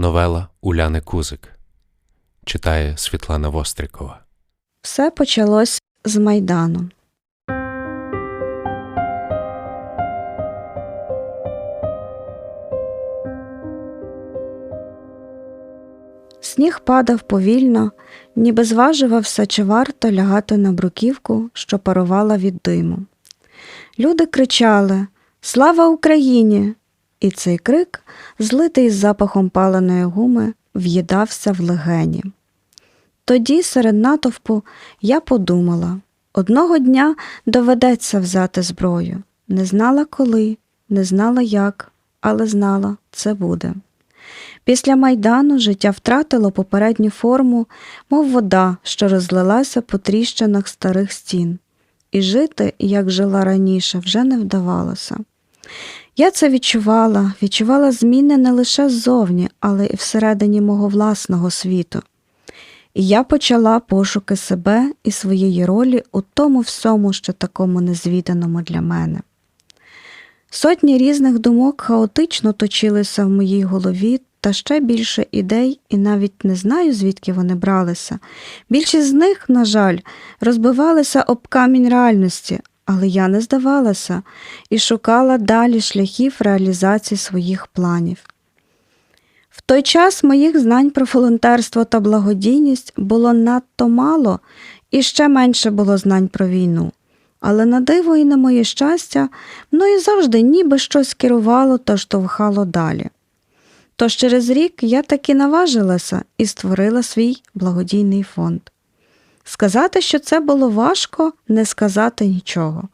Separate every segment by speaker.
Speaker 1: Новела Уляни Кузик читає Світлана Вострикова.
Speaker 2: Все почалось з Майдану. Сніг падав повільно, ніби зважувався, чи варто лягати на бруківку, що парувала від диму. Люди кричали Слава Україні! І цей крик, злитий з запахом паленої гуми, в'їдався в легені. Тоді серед натовпу я подумала одного дня доведеться взяти зброю. Не знала коли, не знала як, але знала це буде. Після майдану життя втратило попередню форму, мов вода, що розлилася по тріщинах старих стін, і жити, як жила раніше, вже не вдавалося. Я це відчувала, відчувала зміни не лише ззовні, але й всередині мого власного світу. І я почала пошуки себе і своєї ролі у тому всьому, що такому незвіданому для мене. Сотні різних думок хаотично точилися в моїй голові, та ще більше ідей, і навіть не знаю, звідки вони бралися. Більшість з них, на жаль, розбивалися об камінь реальності, але я не здавалася і шукала далі шляхів реалізації своїх планів. В той час моїх знань про волонтерство та благодійність було надто мало і ще менше було знань про війну. Але на диво і на моє щастя, мною завжди ніби щось керувало та штовхало далі. Тож через рік я таки наважилася і створила свій благодійний фонд. Сказати, що це було важко, не сказати нічого.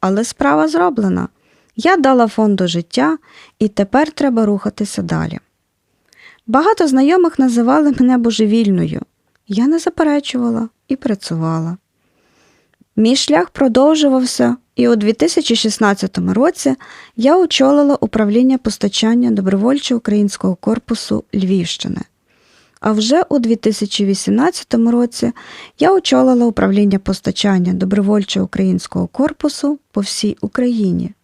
Speaker 2: Але справа зроблена. Я дала фонду життя, і тепер треба рухатися далі. Багато знайомих називали мене божевільною. Я не заперечувала і працювала. Мій шлях продовжувався, і у 2016 році я очолила управління постачання добровольчого українського корпусу Львівщини. А вже у 2018 році я очолила управління постачання добровольчого українського корпусу по всій Україні.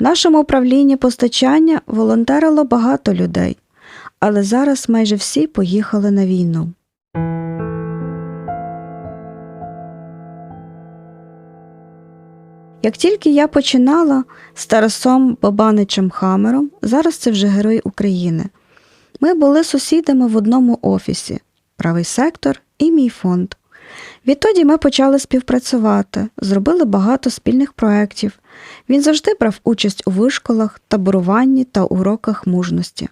Speaker 2: В нашому управлінні постачання волонтерило багато людей, але зараз майже всі поїхали на війну. Як тільки я починала з Тарасом Бабаничем Хамером, зараз це вже герой України. Ми були сусідами в одному офісі правий сектор і мій фонд. Відтоді ми почали співпрацювати, зробили багато спільних проєктів. Він завжди брав участь у вишколах, таборуванні та уроках мужності.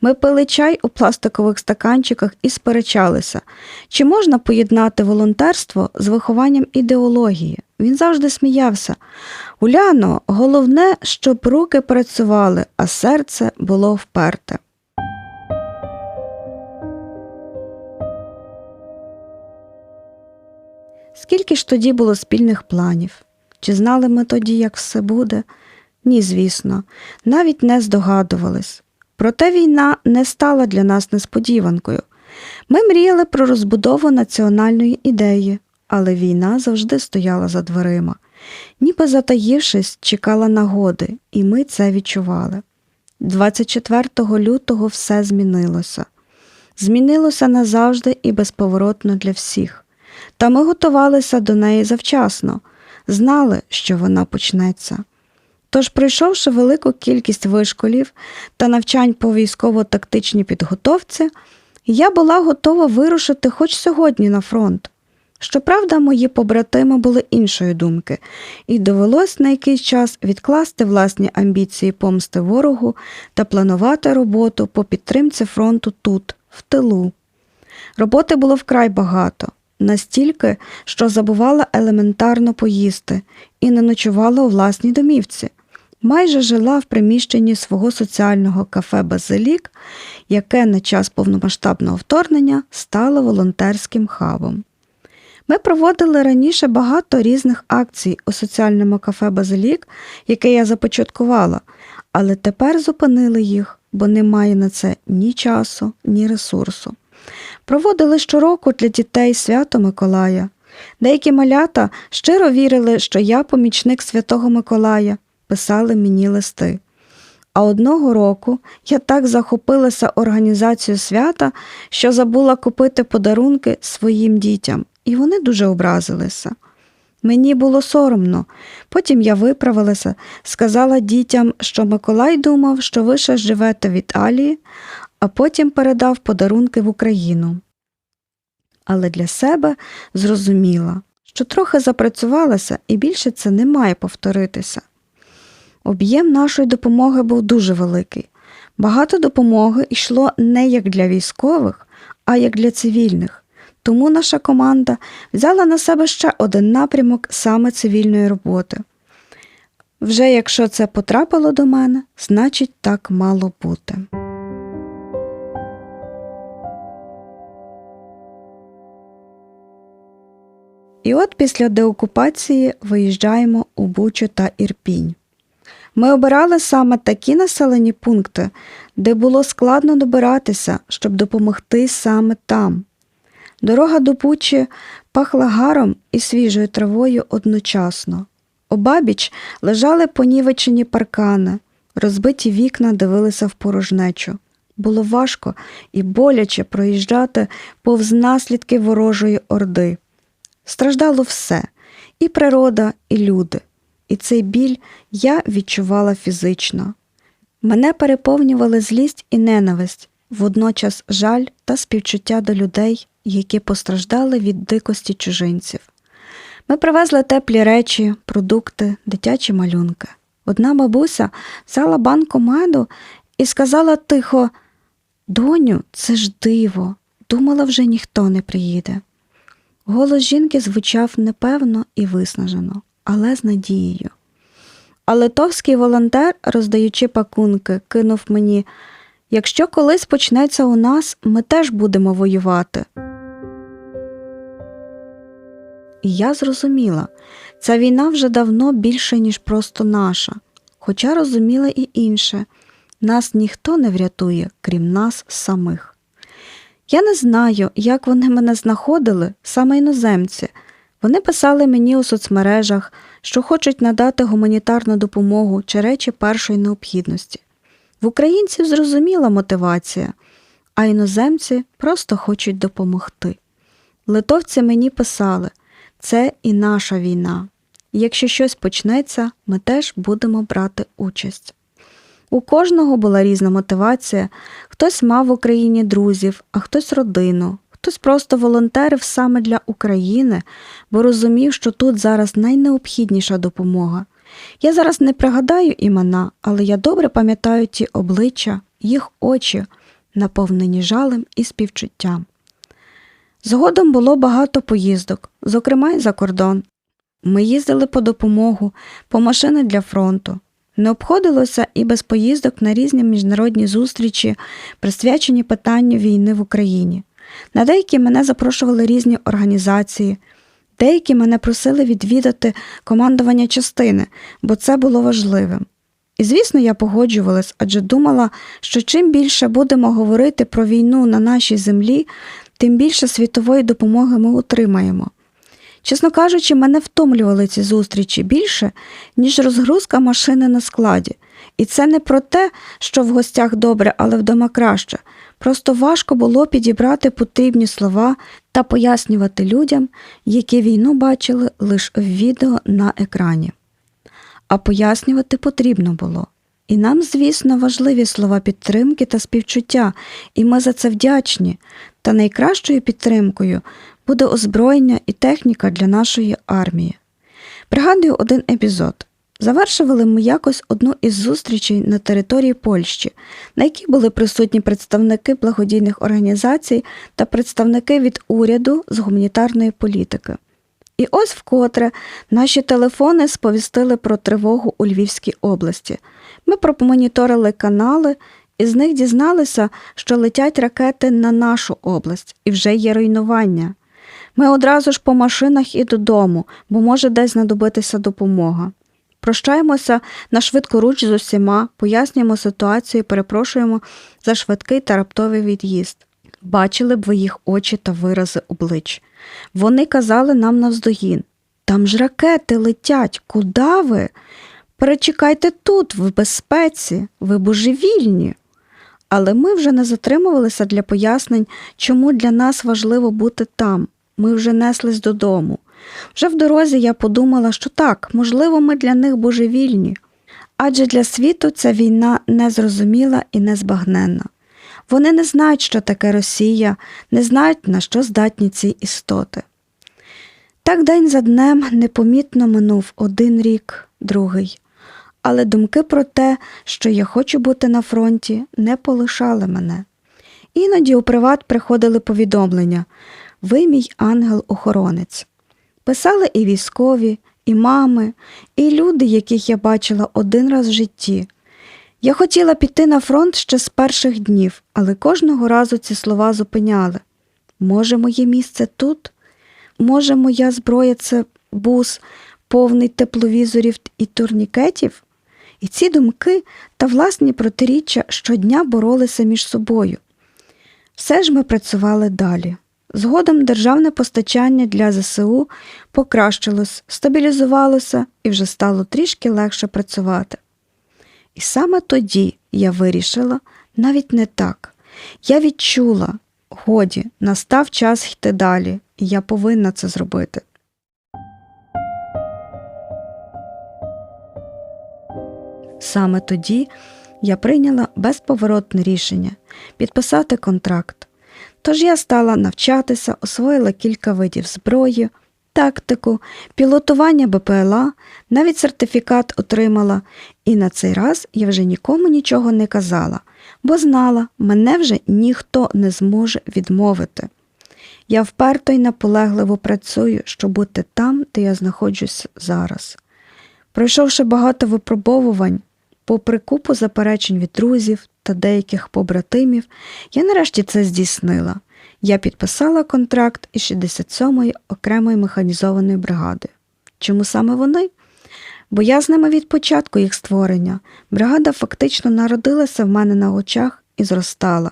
Speaker 2: Ми пили чай у пластикових стаканчиках і сперечалися, чи можна поєднати волонтерство з вихованням ідеології. Він завжди сміявся. Уляно, головне, щоб руки працювали, а серце було вперте. Скільки ж тоді було спільних планів? Чи знали ми тоді, як все буде? Ні, звісно, навіть не здогадувались. Проте війна не стала для нас несподіванкою. Ми мріяли про розбудову національної ідеї, але війна завжди стояла за дверима. Ніби затаївшись, чекала нагоди, і ми це відчували. 24 лютого все змінилося. Змінилося назавжди і безповоротно для всіх. Та ми готувалися до неї завчасно, знали, що вона почнеться. Тож, пройшовши велику кількість вишколів та навчань по військово-тактичній підготовці, я була готова вирушити хоч сьогодні на фронт. Щоправда, мої побратими були іншої думки, і довелось на якийсь час відкласти власні амбіції помсти ворогу та планувати роботу по підтримці фронту тут, в тилу. Роботи було вкрай багато, настільки, що забувала елементарно поїсти і не ночувала у власній домівці. Майже жила в приміщенні свого соціального кафе Базилік, яке на час повномасштабного вторгнення стало волонтерським хабом. Ми проводили раніше багато різних акцій у соціальному кафе Базилік, яке я започаткувала, але тепер зупинили їх, бо немає на це ні часу, ні ресурсу. Проводили щороку для дітей свято Миколая. Деякі малята щиро вірили, що я помічник святого Миколая, писали мені листи. А одного року я так захопилася організацією свята, що забула купити подарунки своїм дітям, і вони дуже образилися. Мені було соромно. Потім я виправилася, сказала дітям, що Миколай думав, що ви ще живете в Італії, а потім передав подарунки в Україну. Але для себе зрозуміла, що трохи запрацювалася і більше це не має повторитися. Об'єм нашої допомоги був дуже великий. Багато допомоги йшло не як для військових, а як для цивільних. Тому наша команда взяла на себе ще один напрямок саме цивільної роботи. Вже якщо це потрапило до мене, значить так мало бути. І от після деокупації виїжджаємо у Бучу та Ірпінь. Ми обирали саме такі населені пункти, де було складно добиратися, щоб допомогти саме там. Дорога до Бучі пахла гаром і свіжою травою одночасно. Обабіч лежали понівечені паркани, розбиті вікна дивилися в порожнечу. Було важко і боляче проїжджати повз наслідки ворожої орди. Страждало все і природа, і люди. І цей біль я відчувала фізично. Мене переповнювали злість і ненависть, водночас жаль та співчуття до людей, які постраждали від дикості чужинців. Ми привезли теплі речі, продукти, дитячі малюнки. Одна бабуся взяла банку меду і сказала тихо: Доню, це ж диво, думала, вже ніхто не приїде. Голос жінки звучав непевно і виснажено, але з надією. А литовський волонтер, роздаючи пакунки, кинув мені якщо колись почнеться у нас, ми теж будемо воювати. І я зрозуміла, ця війна вже давно більше, ніж просто наша, хоча розуміла і інше нас ніхто не врятує, крім нас самих. Я не знаю, як вони мене знаходили, саме іноземці. Вони писали мені у соцмережах, що хочуть надати гуманітарну допомогу чи речі першої необхідності. В українців зрозуміла мотивація, а іноземці просто хочуть допомогти. Литовці мені писали це і наша війна. Якщо щось почнеться, ми теж будемо брати участь. У кожного була різна мотивація, хтось мав в Україні друзів, а хтось родину, хтось просто волонтерив саме для України, бо розумів, що тут зараз найнеобхідніша допомога. Я зараз не пригадаю імена, але я добре пам'ятаю ті обличчя, їх очі, наповнені жалем і співчуттям. Згодом було багато поїздок, зокрема й за кордон. Ми їздили по допомогу, по машини для фронту. Не обходилося і без поїздок на різні міжнародні зустрічі, присвячені питанню війни в Україні. На деякі мене запрошували різні організації, деякі мене просили відвідати командування частини, бо це було важливим. І, звісно, я погоджувалась, адже думала, що чим більше будемо говорити про війну на нашій землі, тим більше світової допомоги ми отримаємо. Чесно кажучи, мене втомлювали ці зустрічі більше, ніж розгрузка машини на складі. І це не про те, що в гостях добре, але вдома краще. Просто важко було підібрати потрібні слова та пояснювати людям, які війну бачили лише в відео на екрані. А пояснювати потрібно було. І нам, звісно, важливі слова підтримки та співчуття, і ми за це вдячні. Та найкращою підтримкою буде озброєння і техніка для нашої армії. Пригадую один епізод. Завершували ми якось одну із зустрічей на території Польщі, на якій були присутні представники благодійних організацій та представники від уряду з гуманітарної політики. І ось вкотре наші телефони сповістили про тривогу у Львівській області. Ми промоніторили канали, і з них дізналися, що летять ракети на нашу область і вже є руйнування. Ми одразу ж по машинах і додому, бо може десь знадобитися допомога. Прощаємося на швидку руч з усіма, пояснюємо ситуацію, перепрошуємо за швидкий та раптовий від'їзд. Бачили б ви їх очі та вирази облич. Вони казали нам навздогін там ж ракети летять, куди ви? Перечекайте тут, в безпеці, ви божевільні. Але ми вже не затримувалися для пояснень, чому для нас важливо бути там. Ми вже неслись додому. Вже в дорозі я подумала, що так, можливо, ми для них божевільні. Адже для світу ця війна незрозуміла і незбагненна. Вони не знають, що таке Росія, не знають, на що здатні ці істоти. Так день за днем непомітно минув один рік, другий. Але думки про те, що я хочу бути на фронті, не полишали мене. Іноді у приват приходили повідомлення Ви мій ангел-охоронець. Писали і військові, і мами, і люди, яких я бачила один раз в житті. Я хотіла піти на фронт ще з перших днів, але кожного разу ці слова зупиняли. Може, моє місце тут? Може, моя зброя це бус, повний тепловізорів і турнікетів? І ці думки та власні протиріччя щодня боролися між собою. Все ж ми працювали далі. Згодом державне постачання для ЗСУ покращилось, стабілізувалося і вже стало трішки легше працювати. І саме тоді я вирішила навіть не так. Я відчула, годі, настав час йти далі, і я повинна це зробити. Саме тоді я прийняла безповоротне рішення підписати контракт. Тож я стала навчатися, освоїла кілька видів зброї, тактику, пілотування БПЛА, навіть сертифікат отримала, і на цей раз я вже нікому нічого не казала, бо знала, мене вже ніхто не зможе відмовити. Я вперто й наполегливо працюю, щоб бути там, де я знаходжусь зараз. Пройшовши багато випробовувань, попри купу заперечень від друзів та деяких побратимів, я нарешті це здійснила. Я підписала контракт із 67-ї окремої механізованої бригади. Чому саме вони? Бо я з ними від початку їх створення. Бригада фактично народилася в мене на очах і зростала.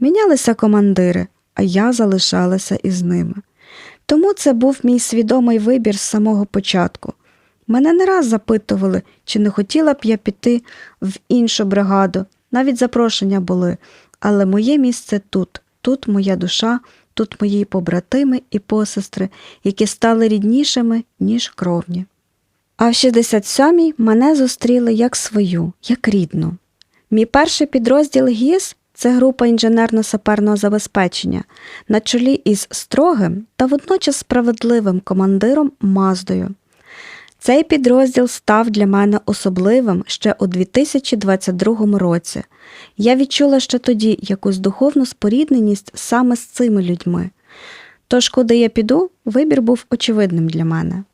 Speaker 2: Мінялися командири, а я залишалася із ними. Тому це був мій свідомий вибір з самого початку. Мене не раз запитували, чи не хотіла б я піти в іншу бригаду. Навіть запрошення були, але моє місце тут, тут моя душа, тут мої побратими і посестри, які стали ріднішими, ніж кровні. А в 67-й мене зустріли як свою, як рідну. Мій перший підрозділ ГІС це група інженерно-саперного забезпечення на чолі із строгим та водночас справедливим командиром Маздою. Цей підрозділ став для мене особливим ще у 2022 році. Я відчула ще тоді якусь духовну спорідненість саме з цими людьми. Тож, куди я піду, вибір був очевидним для мене.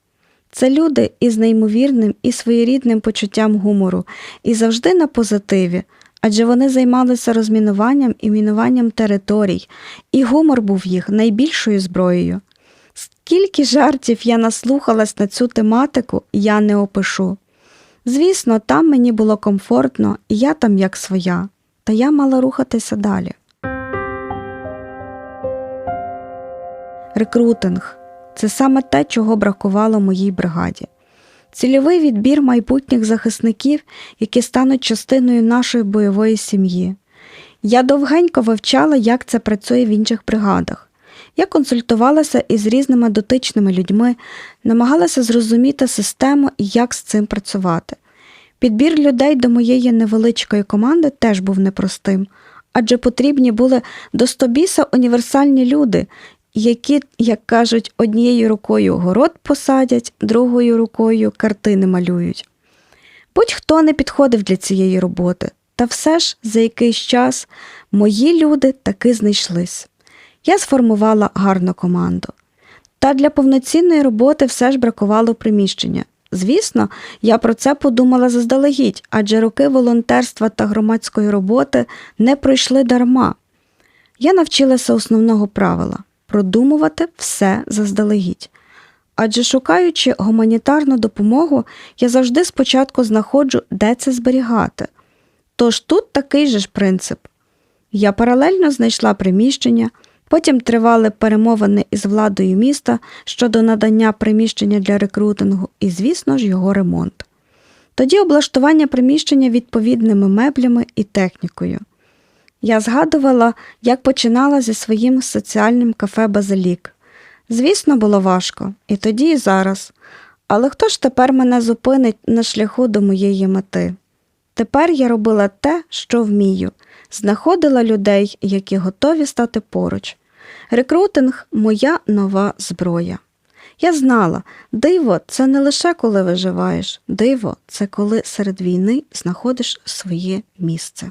Speaker 2: Це люди із неймовірним і своєрідним почуттям гумору, і завжди на позитиві, адже вони займалися розмінуванням і мінуванням територій, і гумор був їх найбільшою зброєю. Скільки жартів я наслухалась на цю тематику, я не опишу. Звісно, там мені було комфортно, і я там як своя, та я мала рухатися далі. Рекрутинг це саме те, чого бракувало моїй бригаді. Цільовий відбір майбутніх захисників, які стануть частиною нашої бойової сім'ї. Я довгенько вивчала, як це працює в інших бригадах. Я консультувалася із різними дотичними людьми, намагалася зрозуміти систему і як з цим працювати. Підбір людей до моєї невеличкої команди теж був непростим, адже потрібні були до стобіса універсальні люди, які, як кажуть, однією рукою город посадять, другою рукою картини малюють. Будь-хто не підходив для цієї роботи, та все ж за якийсь час мої люди таки знайшлись. Я сформувала гарну команду. Та для повноцінної роботи все ж бракувало приміщення. Звісно, я про це подумала заздалегідь, адже роки волонтерства та громадської роботи не пройшли дарма. Я навчилася основного правила продумувати все заздалегідь. Адже шукаючи гуманітарну допомогу, я завжди спочатку знаходжу, де це зберігати. Тож тут такий же ж принцип. Я паралельно знайшла приміщення. Потім тривали перемовини із владою міста щодо надання приміщення для рекрутингу і, звісно ж, його ремонт. Тоді облаштування приміщення відповідними меблями і технікою. Я згадувала, як починала зі своїм соціальним кафе Базилік. Звісно, було важко, і тоді, і зараз. Але хто ж тепер мене зупинить на шляху до моєї мети? Тепер я робила те, що вмію, знаходила людей, які готові стати поруч. Рекрутинг моя нова зброя. Я знала, диво це не лише коли виживаєш, диво це коли серед війни знаходиш своє місце.